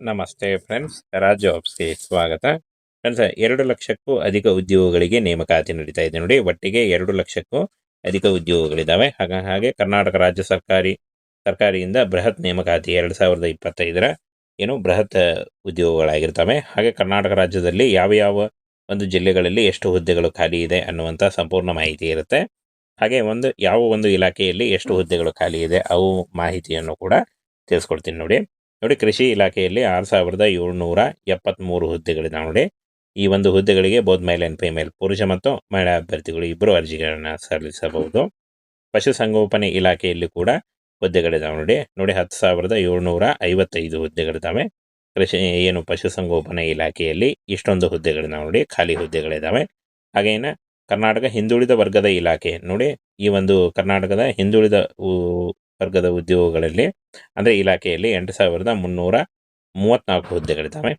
ನಮಸ್ತೆ ಫ್ರೆಂಡ್ಸ್ ರಾಜ್ ಜಾಬ್ಸ್ಗೆ ಸ್ವಾಗತ. ಫ್ರೆಂಡ್ಸ್ ಎರಡು ಲಕ್ಷಕ್ಕೂ ಅಧಿಕ ಉದ್ಯೋಗಗಳಿಗೆ ನೇಮಕಾತಿ ನಡೀತಾ ಇದೆ ನೋಡಿ. ಒಟ್ಟಿಗೆ ಎರಡು ಲಕ್ಷಕ್ಕೂ ಅಧಿಕ ಉದ್ಯೋಗಗಳಿದ್ದಾವೆ. ಹಾಗ, ಹಾಗೆ ಕರ್ನಾಟಕ ರಾಜ್ಯ ಸರ್ಕಾರಿ, ಸರ್ಕಾರಿಯಿಂದ ಬೃಹತ್ ನೇಮಕಾತಿ ಎರಡು ಸಾವಿರದ ಇಪ್ಪತ್ತೈದರ ಏನು ಬೃಹತ್ ಉದ್ಯೋಗಗಳಾಗಿರ್ತವೆ. ಹಾಗೆ ಕರ್ನಾಟಕ ರಾಜ್ಯದಲ್ಲಿ ಯಾವ ಯಾವ ಒಂದು ಜಿಲ್ಲೆಗಳಲ್ಲಿ ಎಷ್ಟು ಹುದ್ದೆಗಳು ಖಾಲಿ ಇದೆ ಅನ್ನುವಂಥ ಸಂಪೂರ್ಣ ಮಾಹಿತಿ ಇರುತ್ತೆ. ಹಾಗೆ ಒಂದು, ಯಾವ ಒಂದು ಇಲಾಖೆಯಲ್ಲಿ ಎಷ್ಟು ಹುದ್ದೆಗಳು ಖಾಲಿ ಇದೆ ಅವು ಮಾಹಿತಿಯನ್ನು ಕೂಡ ತಿಳಿಸ್ಕೊಡ್ತೀನಿ ನೋಡಿ. ನೋಡಿ ಕೃಷಿ ಇಲಾಖೆಯಲ್ಲಿ ಆರು ಸಾವಿರದ ಏಳ್ನೂರ ಎಪ್ಪತ್ತ್ಮೂರು ಹುದ್ದೆಗಳಿದಾವೆ ನೋಡಿ. ಈ ಒಂದು ಹುದ್ದೆಗಳಿಗೆ ಬೋತ್ ಮೇಲ್ ಆ್ಯಂಡ್ ಫಿಮೇಲ್ ಪುರುಷ ಮತ್ತು ಮಹಿಳಾ ಅಭ್ಯರ್ಥಿಗಳು ಇಬ್ಬರು ಅರ್ಜಿಗಳನ್ನು ಸಲ್ಲಿಸಬಹುದು. ಪಶುಸಂಗೋಪನೆ ಇಲಾಖೆಯಲ್ಲಿ ಕೂಡ ಹುದ್ದೆಗಳಿದ್ದಾವೆ ನೋಡಿ. ನೋಡಿ ಹತ್ತು ಸಾವಿರದ ಏಳ್ನೂರ ಐವತ್ತೈದು ಹುದ್ದೆಗಳಿದ್ದಾವೆ ಕೃಷಿ ಏನು ಪಶುಸಂಗೋಪನೆ ಇಲಾಖೆಯಲ್ಲಿ ಇಷ್ಟೊಂದು ಹುದ್ದೆಗಳಿದ್ದಾವೆ ನೋಡಿ. ಖಾಲಿ ಹುದ್ದೆಗಳಿದ್ದಾವೆ ಹಾಗೇನ ಕರ್ನಾಟಕ ಹಿಂದುಳಿದ ವರ್ಗದ ಇಲಾಖೆ ನೋಡಿ. ಈ ಒಂದು ಕರ್ನಾಟಕದ ಹಿಂದುಳಿದ ವರ್ಗದ ಉದ್ಯೋಗಗಳಲ್ಲಿ, ಅಂದರೆ ಇಲಾಖೆಯಲ್ಲಿ ಎಂಟು ಸಾವಿರದ ಮುನ್ನೂರ ಮೂವತ್ತ್ನಾಲ್ಕು ಹುದ್ದೆಗಳಿದ್ದಾವೆ.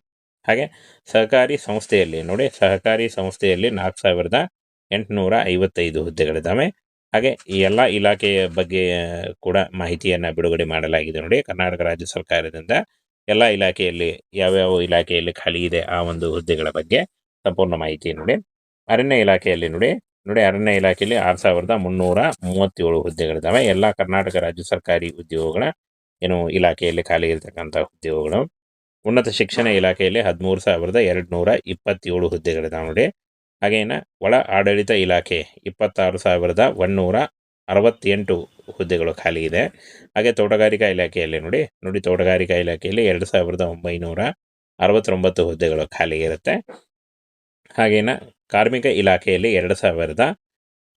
ಹಾಗೆ ಸಹಕಾರಿ ಸಂಸ್ಥೆಯಲ್ಲಿ ನೋಡಿ ಸಹಕಾರಿ ಸಂಸ್ಥೆಯಲ್ಲಿ ನಾಲ್ಕು ಸಾವಿರದ ಎಂಟುನೂರ ಐವತ್ತೈದು ಹುದ್ದೆಗಳಿದ್ದಾವೆ. ಹಾಗೆ ಈ ಎಲ್ಲ ಇಲಾಖೆಯ ಬಗ್ಗೆ ಕೂಡ ಮಾಹಿತಿಯನ್ನು ಬಿಡುಗಡೆ ಮಾಡಲಾಗಿದೆ ನೋಡಿ, ಕರ್ನಾಟಕ ರಾಜ್ಯ ಸರ್ಕಾರದಿಂದ ಎಲ್ಲ ಇಲಾಖೆಯಲ್ಲಿ, ಯಾವ್ಯಾವ ಇಲಾಖೆಯಲ್ಲಿ ಖಾಲಿ ಇದೆ ಆ ಒಂದು ಹುದ್ದೆಗಳ ಬಗ್ಗೆ ಸಂಪೂರ್ಣ ಮಾಹಿತಿ ನೋಡಿ. ಅರಣ್ಯ ಇಲಾಖೆಯಲ್ಲಿ ನೋಡಿ ನೋಡಿ ಅರಣ್ಯ ಇಲಾಖೆಯಲ್ಲಿ ಆರು ಸಾವಿರದ ಮುನ್ನೂರ ಮೂವತ್ತೇಳು ಹುದ್ದೆಗಳಿದ್ದಾವೆ. ಎಲ್ಲ ಕರ್ನಾಟಕ ರಾಜ್ಯ ಸರ್ಕಾರಿ ಉದ್ಯೋಗಗಳ ಏನು ಇಲಾಖೆಯಲ್ಲಿ ಖಾಲಿ ಇರತಕ್ಕಂಥ ಹುದ್ದೆಗಳು ಉನ್ನತ ಶಿಕ್ಷಣ ಇಲಾಖೆಯಲ್ಲಿ ಹದಿಮೂರು ಸಾವಿರದ ಎರಡು ನೂರ ಇಪ್ಪತ್ತೇಳು ಹುದ್ದೆಗಳಿದ್ದಾವೆ ನೋಡಿ. ಹಾಗೇನ ಒಳ ಆಡಳಿತ ಇಲಾಖೆ ಇಪ್ಪತ್ತಾರು ಸಾವಿರದ ಒನ್ನೂರ ಅರವತ್ತೆಂಟು ಹುದ್ದೆಗಳು ಖಾಲಿ ಇದೆ. ಹಾಗೆ ತೋಟಗಾರಿಕಾ ಇಲಾಖೆಯಲ್ಲಿ ನೋಡಿ ನೋಡಿ ತೋಟಗಾರಿಕಾ ಇಲಾಖೆಯಲ್ಲಿ ಎರಡು ಸಾವಿರದ ಒಂಬೈನೂರ ಅರವತ್ತೊಂಬತ್ತು ಹುದ್ದೆಗಳು ಖಾಲಿ ಇರುತ್ತೆ. ಹಾಗೇನ ಕಾರ್ಮಿಕ ಇಲಾಖೆಯಲ್ಲಿ ಎರಡು ಸಾವಿರದ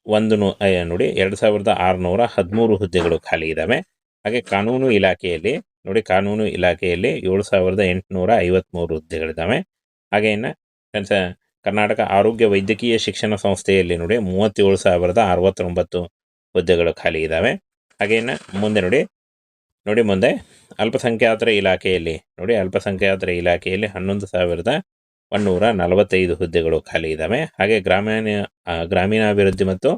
ಒಂದು ನೂ ನೋಡಿ, ಎರಡು ಸಾವಿರದ ಆರುನೂರ ಹದಿಮೂರು ಹುದ್ದೆಗಳು ಖಾಲಿ ಇದ್ದಾವೆ ಹಾಗೆ ಕಾನೂನು ಇಲಾಖೆಯಲ್ಲಿ, ನೋಡಿ, ಕಾನೂನು ಇಲಾಖೆಯಲ್ಲಿ ಏಳು ಸಾವಿರದ ಎಂಟುನೂರ ಐವತ್ತ್ಮೂರು ಹುದ್ದೆಗಳಿದ್ದಾವೆ ಹಾಗೆ ಇನ್ನು ಕರ್ನಾಟಕ ಆರೋಗ್ಯ ವೈದ್ಯಕೀಯ ಶಿಕ್ಷಣ ಸಂಸ್ಥೆಯಲ್ಲಿ, ನೋಡಿ, ಮೂವತ್ತೇಳು ಸಾವಿರದ ಅರವತ್ತೊಂಬತ್ತು ಹುದ್ದೆಗಳು ಖಾಲಿ ಇದ್ದಾವೆ ಹಾಗೇನ ಮುಂದೆ, ನೋಡಿ ನೋಡಿ ಮುಂದೆ, ಅಲ್ಪಸಂಖ್ಯಾತರ ಇಲಾಖೆಯಲ್ಲಿ, ನೋಡಿ, ಅಲ್ಪಸಂಖ್ಯಾತರ ಇಲಾಖೆಯಲ್ಲಿ ಹನ್ನೊಂದು ಸಾವಿರದ ಒನ್ನೂರ ನಲವತ್ತೈದು ಹುದ್ದೆಗಳು ಖಾಲಿ ಇದ್ದಾವೆ ಹಾಗೆ ಗ್ರಾಮೀಣ ಗ್ರಾಮೀಣಾಭಿವೃದ್ಧಿ ಮತ್ತು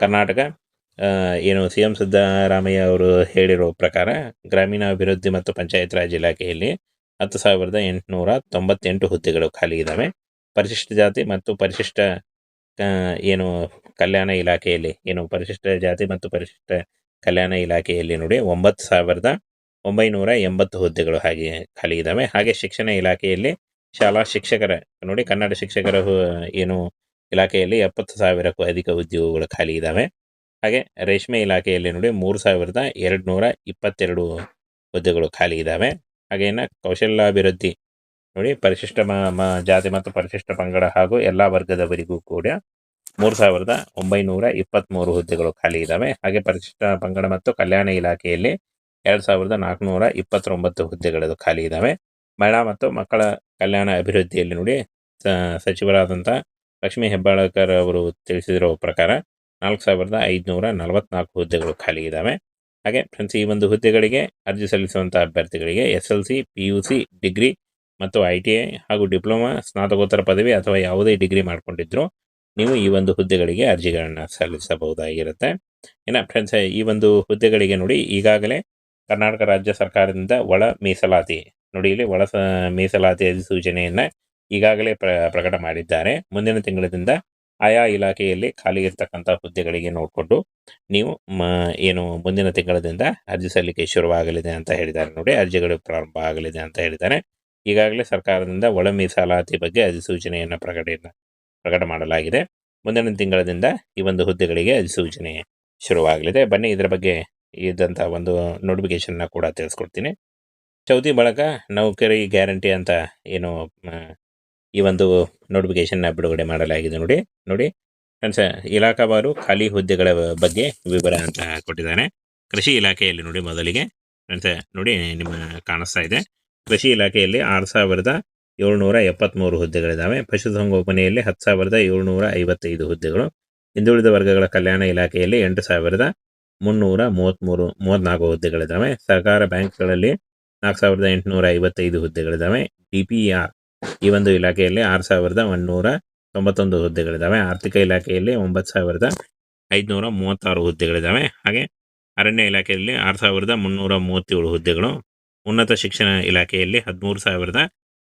ಕರ್ನಾಟಕ ಏನು ಸಿ ಎಂ ಸಿದ್ದರಾಮಯ್ಯ ಅವರು ಹೇಳಿರೋ ಪ್ರಕಾರ ಗ್ರಾಮೀಣಾಭಿವೃದ್ಧಿ ಮತ್ತು ಪಂಚಾಯತ್ ರಾಜ್ ಇಲಾಖೆಯಲ್ಲಿ ಹತ್ತು ಸಾವಿರದ ಎಂಟುನೂರ ತೊಂಬತ್ತೆಂಟು ಹುದ್ದೆಗಳು ಖಾಲಿ ಇದ್ದಾವೆ ಪರಿಶಿಷ್ಟ ಜಾತಿ ಮತ್ತು ಪರಿಶಿಷ್ಟ ಏನು ಕಲ್ಯಾಣ ಇಲಾಖೆಯಲ್ಲಿ, ಏನು ಪರಿಶಿಷ್ಟ ಜಾತಿ ಮತ್ತು ಪರಿಶಿಷ್ಟ ಕಲ್ಯಾಣ ಇಲಾಖೆಯಲ್ಲಿ ನೋಡಿ ಒಂಬತ್ತು ಸಾವಿರದ ಒಂಬೈನೂರ ಎಂಬತ್ತು ಹುದ್ದೆಗಳು ಹಾಗೆ ಖಾಲಿ ಇದ್ದಾವೆ ಹಾಗೆ ಶಿಕ್ಷಣ ಇಲಾಖೆಯಲ್ಲಿ ಶಾಲಾ ಶಿಕ್ಷಕರ, ನೋಡಿ ಕನ್ನಡ ಶಿಕ್ಷಕರ ಏನು ಇಲಾಖೆಯಲ್ಲಿ ಎಪ್ಪತ್ತು ಸಾವಿರಕ್ಕೂ ಅಧಿಕ ಉದ್ಯೋಗಗಳು ಖಾಲಿ ಇದ್ದಾವೆ ಹಾಗೆ ರೇಷ್ಮೆ ಇಲಾಖೆಯಲ್ಲಿ ನೋಡಿ ಮೂರು ಸಾವಿರದ ಎರಡು ನೂರ ಇಪ್ಪತ್ತೆರಡು ಹುದ್ದೆಗಳು ಖಾಲಿ ಇದ್ದಾವೆ ಹಾಗೇನ ಕೌಶಲ್ಯಾಭಿವೃದ್ಧಿ, ನೋಡಿ ಪರಿಶಿಷ್ಟ ಜಾತಿ ಮತ್ತು ಪರಿಶಿಷ್ಟ ಪಂಗಡ ಹಾಗೂ ಎಲ್ಲ ವರ್ಗದವರಿಗೂ ಕೂಡ ಮೂರು ಸಾವಿರದ ಒಂಬೈನೂರ ಇಪ್ಪತ್ತ್ಮೂರು ಹುದ್ದೆಗಳು ಖಾಲಿ ಇದ್ದಾವೆ ಹಾಗೆ ಪರಿಶಿಷ್ಟ ಪಂಗಡ ಮತ್ತು ಕಲ್ಯಾಣ ಇಲಾಖೆಯಲ್ಲಿ ಎರಡು ಸಾವಿರದ ನಾಲ್ಕುನೂರ ಇಪ್ಪತ್ತೊಂಬತ್ತು ಹುದ್ದೆಗಳು ಖಾಲಿ ಇದ್ದಾವೆ ಮಹಿಳಾ ಮತ್ತು ಮಕ್ಕಳ ಕಲ್ಯಾಣ ಅಭಿವೃದ್ಧಿಯಲ್ಲಿ ನೋಡಿ ಸಚಿವರಾದಂಥ ಲಕ್ಷ್ಮೀ ಹೆಬ್ಬಾಳಕರ್ ಅವರು ತಿಳಿಸಿರೋ ಪ್ರಕಾರ ನಾಲ್ಕು ಸಾವಿರದ ಐದುನೂರ ನಲವತ್ನಾಲ್ಕು ಹುದ್ದೆಗಳು ಖಾಲಿ ಇದ್ದಾವೆ. ಹಾಗೆ ಫ್ರೆಂಡ್ಸ್, ಈ ಒಂದು ಹುದ್ದೆಗಳಿಗೆ ಅರ್ಜಿ ಸಲ್ಲಿಸುವಂಥ ಅಭ್ಯರ್ಥಿಗಳಿಗೆ S L C P U C, degree ಮತ್ತು ಐ ಟಿ ಐ ಹಾಗೂ ಡಿಪ್ಲೊಮಾ, ಸ್ನಾತಕೋತ್ತರ ಪದವಿ ಅಥವಾ ಯಾವುದೇ ಡಿಗ್ರಿ ಮಾಡಿಕೊಂಡಿದ್ರು ನೀವು ಈ ಒಂದು ಹುದ್ದೆಗಳಿಗೆ ಅರ್ಜಿಗಳನ್ನು ಸಲ್ಲಿಸಬಹುದಾಗಿರುತ್ತೆ. ಇನ್ನು ಫ್ರೆಂಡ್ಸ್, ಈ ಒಂದು ಹುದ್ದೆಗಳಿಗೆ ನೋಡಿ, ಈಗಾಗಲೇ ಕರ್ನಾಟಕ ರಾಜ್ಯ ಸರ್ಕಾರದಿಂದ ಒಳ ಮೀಸಲಾತಿ ನೋಡಿ ಇಲ್ಲಿ ಒಳ ಮೀಸಲಾತಿ ಅಧಿಸೂಚನೆಯನ್ನು ಈಗಾಗಲೇ ಪ್ರ, ಪ್ರಕಟ ಮಾಡಿದ್ದಾರೆ. ಮುಂದಿನ ತಿಂಗಳಿಂದ ಆಯಾ ಇಲಾಖೆಯಲ್ಲಿ ಖಾಲಿ ಇರತಕ್ಕಂಥ ಹುದ್ದೆಗಳಿಗೆ ನೋಡಿಕೊಂಡು ನೀವು ಏನು ಮುಂದಿನ ತಿಂಗಳದಿಂದ ಅರ್ಜಿ ಸಲ್ಲಿಕೆ ಶುರುವಾಗಲಿದೆ ಅಂತ ಹೇಳಿದ್ದಾರೆ ನೋಡಿ. ಅರ್ಜಿಗಳು ಪ್ರಾರಂಭ ಆಗಲಿದೆ ಅಂತ ಹೇಳಿದ್ದಾರೆ. ಈಗಾಗಲೇ ಸರ್ಕಾರದಿಂದ ಒಳ ಮೀಸಲಾತಿ ಬಗ್ಗೆ ಅಧಿಸೂಚನೆಯನ್ನು ಪ್ರಕಟ ಪ್ರಕಟ ಮಾಡಲಾಗಿದೆ. ಮುಂದಿನ ತಿಂಗಳದಿಂದ ಈ ಒಂದು ಹುದ್ದೆಗಳಿಗೆ ಅಧಿಸೂಚನೆ ಶುರುವಾಗಲಿದೆ. ಬನ್ನಿ, ಇದರ ಬಗ್ಗೆ ಇದ್ದಂಥ ಒಂದು ನೋಟಿಫಿಕೇಶನ್ನ ಕೂಡ ತಿಳಿಸ್ಕೊಡ್ತೀನಿ. ಚೌತಿ ಬಳಕ ನೌಕರಿ ಗ್ಯಾರಂಟಿ ಅಂತ ಏನು ಈ ಒಂದು ನೋಟಿಫಿಕೇಶನ್ನ ಬಿಡುಗಡೆ ಮಾಡಲಾಗಿದೆ ನೋಡಿ ನೋಡಿ. ಫ್ರೆಂಡ್ಸ್ ಇಲಾಖಾವಾರು ಖಾಲಿ ಹುದ್ದೆಗಳ ಬಗ್ಗೆ ವಿವರ ಅಂತ ಕೊಟ್ಟಿದ್ದಾನೆ. ಕೃಷಿ ಇಲಾಖೆಯಲ್ಲಿ ನೋಡಿ ಮೊದಲಿಗೆ. ಫ್ರೆಂಡ್ಸ್, ನೋಡಿ ನಿಮ್ಮ ಕಾಣಿಸ್ತಾ ಇದೆ. ಕೃಷಿ ಇಲಾಖೆಯಲ್ಲಿ ಆರು ಸಾವಿರದ ಏಳ್ನೂರ ಎಪ್ಪತ್ತ್ಮೂರು ಹುದ್ದೆಗಳಿದ್ದಾವೆ. ಪಶುಸಂಗೋಪನೆಯಲ್ಲಿ ಹತ್ತು ಸಾವಿರದ ಏಳ್ನೂರ ಐವತ್ತೈದು ಹುದ್ದೆಗಳು. ಹಿಂದುಳಿದ ವರ್ಗಗಳ ಕಲ್ಯಾಣ ಇಲಾಖೆಯಲ್ಲಿ ಎಂಟು ಸಾವಿರದ ಮುನ್ನೂರ ಮೂವತ್ತ್ಮೂರು ಮೂವತ್ತ್ನಾಲ್ಕು ಹುದ್ದೆಗಳಿದ್ದಾವೆ. ಸಹಕಾರ ಬ್ಯಾಂಕ್ಗಳಲ್ಲಿ ನಾಲ್ಕು ಸಾವಿರದ ಎಂಟುನೂರ ಐವತ್ತೈದು ಹುದ್ದೆಗಳಿದ್ದಾವೆ. ಡಿ ಪಿ ಆರ್ ಈ ಒಂದು ಇಲಾಖೆಯಲ್ಲಿ ಆರು ಸಾವಿರದ ಒಂದುನೂರ ತೊಂಬತ್ತೊಂದು ಹುದ್ದೆಗಳಿದ್ದಾವೆ. ಆರ್ಥಿಕ ಇಲಾಖೆಯಲ್ಲಿ ಒಂಬತ್ತು ಸಾವಿರದ ಐದುನೂರ ಮೂವತ್ತಾರು ಹುದ್ದೆಗಳಿದ್ದಾವೆ. ಹಾಗೆ ಅರಣ್ಯ ಇಲಾಖೆಯಲ್ಲಿ ಆರು ಸಾವಿರದ ಮುನ್ನೂರ ಮೂವತ್ತೇಳು ಹುದ್ದೆಗಳು, ಉನ್ನತ ಶಿಕ್ಷಣ ಇಲಾಖೆಯಲ್ಲಿ ಹದಿಮೂರು ಸಾವಿರದ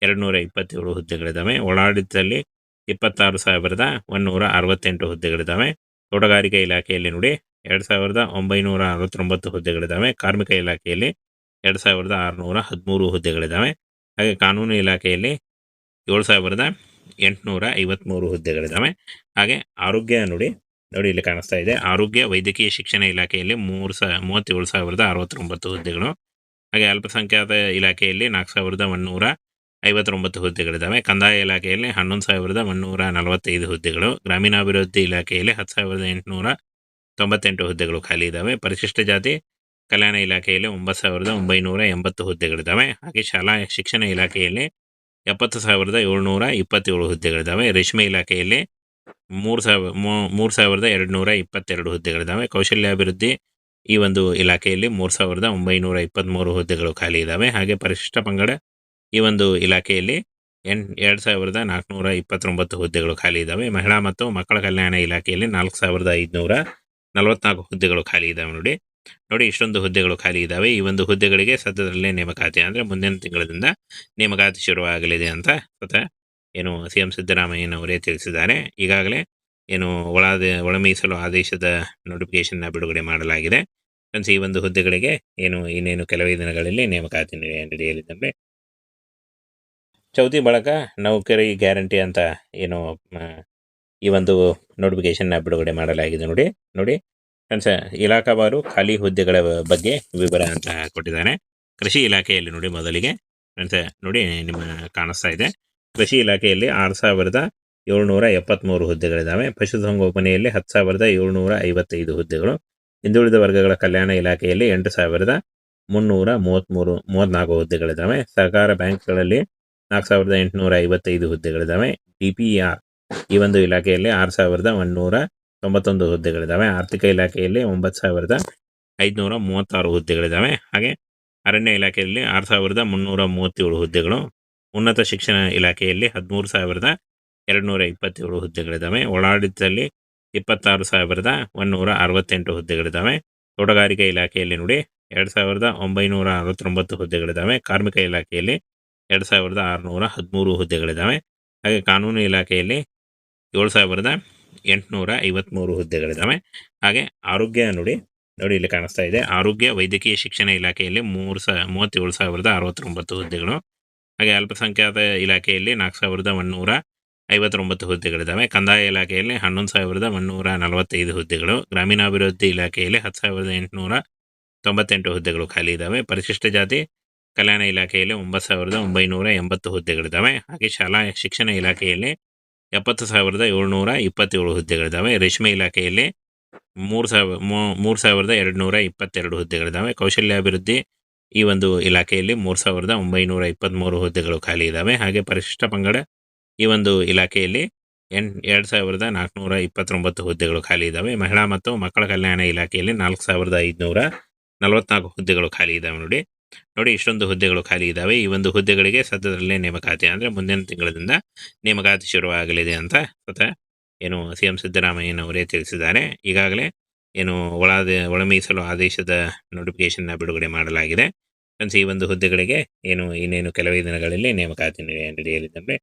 ಎರಡುನೂರ ಇಪ್ಪತ್ತೇಳು ಹುದ್ದೆಗಳಿದ್ದಾವೆ. ಒಳಾಡಳಿತದಲ್ಲಿ ಇಪ್ಪತ್ತಾರು ಸಾವಿರದ ಒಂದುನೂರ ಅರವತ್ತೆಂಟು ಹುದ್ದೆಗಳಿದ್ದಾವೆ. ತೋಟಗಾರಿಕೆ ಇಲಾಖೆಯಲ್ಲಿ ನೋಡಿ ಎರಡು ಸಾವಿರದ ಒಂಬೈನೂರ ಅರವತ್ತೊಂಬತ್ತು ಹುದ್ದೆಗಳಿದ್ದಾವೆ. ಕಾರ್ಮಿಕ ಇಲಾಖೆಯಲ್ಲಿ ಎರಡು ಸಾವಿರದ ಆರುನೂರ ಹದಿಮೂರು ಹುದ್ದೆಗಳಿದ್ದಾವೆ. ಹಾಗೆ ಕಾನೂನು ಇಲಾಖೆಯಲ್ಲಿ ಏಳು ಸಾವಿರದ ಎಂಟುನೂರ ಐವತ್ತ್ಮೂರು ಹುದ್ದೆಗಳಿದ್ದಾವೆ. ಹಾಗೆ ಆರೋಗ್ಯ ನೋಡಿ ನೋಡಿ ಇಲ್ಲಿ ಕಾಣಿಸ್ತಾ ಇದೆ. ಆರೋಗ್ಯ, ವೈದ್ಯಕೀಯ ಶಿಕ್ಷಣ ಇಲಾಖೆಯಲ್ಲಿ ಮೂರು ಸಾ, ಮೂವತ್ತೇಳು ಸಾವಿರದ ಅರವತ್ತೊಂಬತ್ತು ಹುದ್ದೆಗಳು. ಹಾಗೆ ಅಲ್ಪಸಂಖ್ಯಾತ ಇಲಾಖೆಯಲ್ಲಿ ನಾಲ್ಕು ಸಾವಿರದ ಒಂದೂರ ಐವತ್ತೊಂಬತ್ತು ಹುದ್ದೆಗಳಿದ್ದಾವೆ. ಕಂದಾಯ ಇಲಾಖೆಯಲ್ಲಿ ಹನ್ನೊಂದು ಸಾವಿರದ ಒಂದೂರ ನಲವತ್ತೈದು ಹುದ್ದೆಗಳು. ಗ್ರಾಮೀಣಾಭಿವೃದ್ಧಿ ಇಲಾಖೆಯಲ್ಲಿ ಹತ್ತು ಸಾವಿರದ ಎಂಟುನೂರ ತೊಂಬತ್ತೆಂಟು ಹುದ್ದೆಗಳು ಖಾಲಿ ಇದ್ದಾವೆ. ಪರಿಶಿಷ್ಟ ಜಾತಿ ಕಲ್ಯಾಣ ಇಲಾಖೆಯಲ್ಲಿ ಒಂಬತ್ತು ಸಾವಿರದ ಒಂಬೈನೂರ ಎಂಬತ್ತು ಹುದ್ದೆಗಳಿದ್ದಾವೆ. ಹಾಗೆ ಶಾಲಾ ಶಿಕ್ಷಣ ಇಲಾಖೆಯಲ್ಲಿ ಎಪ್ಪತ್ತು ಸಾವಿರದ ಏಳ್ನೂರ ಇಪ್ಪತ್ತೇಳು ಹುದ್ದೆಗಳಿದ್ದಾವೆ. ರೇಷ್ಮೆ ಇಲಾಖೆಯಲ್ಲಿ ಮೂರು ಸಾವಿರ ಮೂರು ಸಾವಿರದ ಎರಡುನೂರ ಇಪ್ಪತ್ತೆರಡು ಹುದ್ದೆಗಳಿದ್ದಾವೆ. ಕೌಶಲ್ಯಾಭಿವೃದ್ಧಿ ಈ ಒಂದು ಇಲಾಖೆಯಲ್ಲಿ ಮೂರು ಸಾವಿರದ ಒಂಬೈನೂರ ಇಪ್ಪತ್ತ್ಮೂರು ಹುದ್ದೆಗಳು ಖಾಲಿ ಇದ್ದಾವೆ. ಹಾಗೆ ಪರಿಶಿಷ್ಟ ಪಂಗಡ ಈ ಒಂದು ಇಲಾಖೆಯಲ್ಲಿ ಎನ್, ಎರಡು ಸಾವಿರದ ನಾಲ್ಕುನೂರ ಇಪ್ಪತ್ತೊಂಬತ್ತು ಹುದ್ದೆಗಳು ಖಾಲಿ ಇದ್ದಾವೆ. ಮಹಿಳಾ ಮತ್ತು ಮಕ್ಕಳ ಕಲ್ಯಾಣ ಇಲಾಖೆಯಲ್ಲಿ ನಾಲ್ಕು ಸಾವಿರದ ಐದುನೂರ ನಲವತ್ನಾಲ್ಕು ಹುದ್ದೆಗಳು ಖಾಲಿ ಇದ್ದಾವೆ ನೋಡಿ. ನೋಡಿ, ಇಷ್ಟೊಂದು ಹುದ್ದೆಗಳು ಖಾಲಿ ಇದ್ದಾವೆ ಈ ಒಂದು ಹುದ್ದೆಗಳಿಗೆ ಸದ್ಯದಲ್ಲೇ ನೇಮಕಾತಿ, ಅಂದರೆ ಮುಂದಿನ ತಿಂಗಳಿಂದ ನೇಮಕಾತಿ ಶುರುವಾಗಲಿದೆ ಅಂತ ಸ್ವತಃ ಏನು ಸಿ ಎಂ ಸಿದ್ದರಾಮಯ್ಯನವರೇ ತಿಳಿಸಿದ್ದಾರೆ. ಈಗಾಗಲೇ ಏನು ಒಳಾದ ಒಳ ಮೀಸಲು ಆದೇಶದ ನೋಟಿಫಿಕೇಶನ್ನ ಬಿಡುಗಡೆ ಮಾಡಲಾಗಿದೆ. ಫ್ರೆಂಡ್ಸ್, ಈ ಒಂದು ಹುದ್ದೆಗಳಿಗೆ ಏನು, ಇನ್ನೇನು ಕೆಲವೇ ದಿನಗಳಲ್ಲಿ ನೇಮಕಾತಿ ನಡೆ- ನಡೆಯಲಿದೆ. ಚೌತಿ ಬಳಕ ನೌಕರಿ ಗ್ಯಾರಂಟಿ ಅಂತ ಏನು ಈ ಒಂದು ನೋಟಿಫಿಕೇಶನ್ನ ಬಿಡುಗಡೆ ಮಾಡಲಾಗಿದೆ ನೋಡಿ ನೋಡಿ. ಫ್ರೆಂಡ್ಸ್ ಇಲಾಖಾವಾರು ಖಾಲಿ ಹುದ್ದೆಗಳ ಬಗ್ಗೆ ವಿವರ ಅಂತ ಕೊಟ್ಟಿದ್ದಾನೆ. ಕೃಷಿ ಇಲಾಖೆಯಲ್ಲಿ ನೋಡಿ ಮೊದಲಿಗೆ. ಫ್ರೆಂಡ್ಸ್ ನೋಡಿ ನಿಮ್ಮ ಕಾಣಿಸ್ತಾ ಇದೆ. ಕೃಷಿ ಇಲಾಖೆಯಲ್ಲಿ ಆರು ಸಾವಿರದ ಏಳ್ನೂರ ಎಪ್ಪತ್ತ್ಮೂರು ಹುದ್ದೆಗಳಿದ್ದಾವೆ. ಪಶುಸಂಗೋಪನೆಯಲ್ಲಿ ಹತ್ತು ಸಾವಿರದ ಏಳ್ನೂರ ಐವತ್ತೈದು ಹುದ್ದೆಗಳು. ಹಿಂದುಳಿದ ವರ್ಗಗಳ ಕಲ್ಯಾಣ ಇಲಾಖೆಯಲ್ಲಿ ಎಂಟು ಸಾವಿರದ ಮುನ್ನೂರ ಮೂವತ್ತ್ಮೂರು ಮೂವತ್ತ್ನಾಲ್ಕು ಹುದ್ದೆಗಳಿದ್ದಾವೆ. ಸರ್ಕಾರ ಬ್ಯಾಂಕ್ಗಳಲ್ಲಿ ನಾಲ್ಕು ಸಾವಿರದ ಎಂಟುನೂರ ಐವತ್ತೈದು ಹುದ್ದೆಗಳಿದ್ದಾವೆ. ಡಿ ಪಿ ಆರ್ ಈ ಒಂದು ಇಲಾಖೆಯಲ್ಲಿ ಆರು ಸಾವಿರದ ಒಂದುನೂರ ತೊಂಬತ್ತೊಂದು ಹುದ್ದೆಗಳಿದ್ದಾವೆ. ಆರ್ಥಿಕ ಇಲಾಖೆಯಲ್ಲಿ ಒಂಬತ್ತು ಸಾವಿರದ ಐದುನೂರ ಮೂವತ್ತಾರು ಹುದ್ದೆಗಳಿದ್ದಾವೆ. ಹಾಗೆ ಅರಣ್ಯ ಇಲಾಖೆಯಲ್ಲಿ ಆರು ಸಾವಿರದ ಮುನ್ನೂರ ಮೂವತ್ತೇಳು ಹುದ್ದೆಗಳು, ಉನ್ನತ ಶಿಕ್ಷಣ ಇಲಾಖೆಯಲ್ಲಿ ಹದಿಮೂರು ಸಾವಿರದ ಎರಡುನೂರ ಇಪ್ಪತ್ತೇಳು ಹುದ್ದೆಗಳಿದ್ದಾವೆ. ಒಳಾಡಳಿತದಲ್ಲಿ ಇಪ್ಪತ್ತಾರು ಸಾವಿರದ ಒಂದುನೂರ ಅರವತ್ತೆಂಟು ಹುದ್ದೆಗಳಿದ್ದಾವೆ. ತೋಟಗಾರಿಕೆ ಇಲಾಖೆಯಲ್ಲಿ ನೋಡಿ ಎರಡು ಸಾವಿರದ ಒಂಬೈನೂರ ಅರವತ್ತೊಂಬತ್ತು ಹುದ್ದೆಗಳಿದ್ದಾವೆ. ಕಾರ್ಮಿಕ ಇಲಾಖೆಯಲ್ಲಿ ಎರಡು ಸಾವಿರದ ಆರುನೂರ ಹದಿಮೂರು ಹುದ್ದೆಗಳಿದ್ದಾವೆ. ಹಾಗೆ ಕಾನೂನು ಇಲಾಖೆಯಲ್ಲಿ ಏಳು ಸಾವಿರದ ಎಂಟುನೂರ ಐವತ್ಮೂರು ಹುದ್ದೆಗಳಿದ್ದಾವೆ. ಹಾಗೆ ಆರೋಗ್ಯ ನೋಡಿ ನೋಡಿ ಇಲ್ಲಿ ಕಾಣಿಸ್ತಾ ಇದೆ. ಆರೋಗ್ಯ, ವೈದ್ಯಕೀಯ ಶಿಕ್ಷಣ ಇಲಾಖೆಯಲ್ಲಿ ಮೂರು ಸಾ, ಮೂವತ್ತೇಳು ಸಾವಿರದ ಅರವತ್ತೊಂಬತ್ತು ಹುದ್ದೆಗಳು. ಹಾಗೆ ಅಲ್ಪಸಂಖ್ಯಾತ ಇಲಾಖೆಯಲ್ಲಿ ನಾಲ್ಕು ಸಾವಿರದ ಒಂದೂರ ಐವತ್ತೊಂಬತ್ತು ಹುದ್ದೆಗಳಿದ್ದಾವೆ. ಕಂದಾಯ ಇಲಾಖೆಯಲ್ಲಿ ಹನ್ನೊಂದು ಸಾವಿರದ ಒಂದೂರ ನಲವತ್ತೈದು ಹುದ್ದೆಗಳು. ಗ್ರಾಮೀಣಾಭಿವೃದ್ಧಿ ಇಲಾಖೆಯಲ್ಲಿ ಹತ್ತು ಸಾವಿರದ ಎಂಟುನೂರ ತೊಂಬತ್ತೆಂಟು ಹುದ್ದೆಗಳು ಖಾಲಿ ಇದ್ದಾವೆ. ಪರಿಶಿಷ್ಟ ಜಾತಿ ಕಲ್ಯಾಣ ಇಲಾಖೆಯಲ್ಲಿ ಒಂಬತ್ತು ಸಾವಿರದ ಒಂಬೈನೂರ ಎಂಬತ್ತು ಹುದ್ದೆಗಳಿದ್ದಾವೆ. ಹಾಗೆ ಶಾಲಾ ಶಿಕ್ಷಣ ಇಲಾಖೆಯಲ್ಲಿ ಎಪ್ಪತ್ತು ಸಾವಿರದ ಏಳ್ನೂರ ಇಪ್ಪತ್ತೇಳು ಹುದ್ದೆಗಳಿದ್ದಾವೆ. ರೇಷ್ಮೆ ಇಲಾಖೆಯಲ್ಲಿ ಮೂರು ಸಾವಿರ ಮೂರು ಸಾವಿರದ ಎರಡುನೂರ ಇಪ್ಪತ್ತೆರಡು ಹುದ್ದೆಗಳಿದ್ದಾವೆ. ಕೌಶಲ್ಯಾಭಿವೃದ್ಧಿ ಈ ಒಂದು ಇಲಾಖೆಯಲ್ಲಿ ಮೂರು ಸಾವಿರದ ಒಂಬೈನೂರ ಇಪ್ಪತ್ತ್ಮೂರು ಹುದ್ದೆಗಳು ಖಾಲಿ ಇದ್ದಾವೆ. ಹಾಗೆ ಪರಿಶಿಷ್ಟ ಪಂಗಡ ಈ ಒಂದು ಇಲಾಖೆಯಲ್ಲಿ ಎಂಟು ಎರಡು ಸಾವಿರದ ನಾಲ್ಕುನೂರ ಇಪ್ಪತ್ತೊಂಬತ್ತು ಹುದ್ದೆಗಳು ಖಾಲಿ ಇದ್ದಾವೆ. ಮಹಿಳಾ ಮತ್ತು ಮಕ್ಕಳ ಕಲ್ಯಾಣ ಇಲಾಖೆಯಲ್ಲಿ ನಾಲ್ಕು ಸಾವಿರದ ಐದುನೂರ ನಲವತ್ನಾಲ್ಕು ಹುದ್ದೆಗಳು ಖಾಲಿ ಇದ್ದಾವೆ ನೋಡಿ. ನೋಡಿ, ಇಷ್ಟೊಂದು ಹುದ್ದೆಗಳು ಖಾಲಿ ಇದ್ದಾವೆ ಈ ಒಂದು ಹುದ್ದೆಗಳಿಗೆ ಸದ್ಯದಲ್ಲೇ ನೇಮಕಾತಿ, ಅಂದರೆ ಮುಂದಿನ ತಿಂಗಳಿಂದ ನೇಮಕಾತಿ ಶುರುವಾಗಲಿದೆ ಅಂತ ಸ್ವತಃ ಏನು ಸಿ ಎಂ ಸಿದ್ದರಾಮಯ್ಯನವರೇ ತಿಳಿಸಿದ್ದಾರೆ. ಈಗಾಗಲೇ ಏನು ಒಳಾದ ಒಳ ಮೀಸಲು ಆದೇಶದ ನೋಟಿಫಿಕೇಶನ್ನ ಬಿಡುಗಡೆ ಮಾಡಲಾಗಿದೆ. ಫ್ರೆಂಡ್ಸ್, ಈ ಒಂದು ಹುದ್ದೆಗಳಿಗೆ ಏನು ಇನ್ನೇನು ಕೆಲವೇ ದಿನಗಳಲ್ಲಿ ನೇಮಕಾತಿ ನಡೆಯಲಿದೆ